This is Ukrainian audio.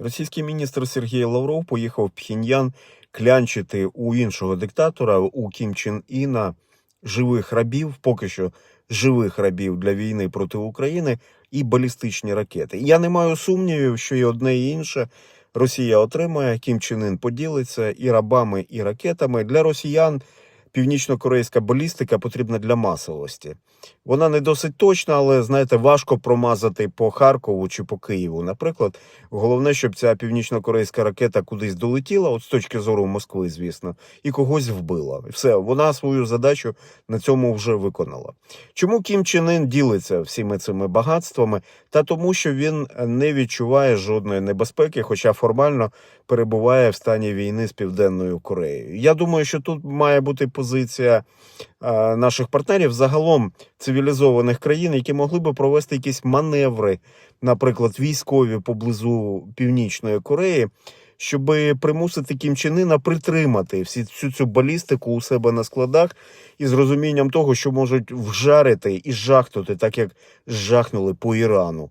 Російський міністр Сергій Лавров поїхав в Пхеньян клянчити у іншого диктатора, у Кім Чен Іна, живих рабів, поки що живих рабів для війни проти України і балістичні ракети. Я не маю сумнівів, що і одне і інше Росія отримає. Кім Чен Ін поділиться і рабами, і ракетами. Для росіян північно-корейська балістика потрібна для масовості. Вона не досить точна, але знаєте, важко промазати по Харкову чи по Києву. Наприклад, головне, щоб ця північно-корейська ракета кудись долетіла, от з точки зору Москви, звісно, і когось вбила. Все, вона свою задачу на цьому вже виконала. Чому Кім Чен Ін ділиться всіми цими багатствами? Та тому, що він не відчуває жодної небезпеки, хоча формально перебуває в стані війни з Південною Кореєю. Я думаю, що тут має бути позиція е, наших партнерів загалом цивілізованих країн, які могли би провести якісь маневри, наприклад, військові поблизу Північної Кореї, щоб примусити Кім Чен Іна притримати всі всю цю балістику у себе на складах із розумінням того, що можуть вжарити і жахнути, так як жахнули по Ірану.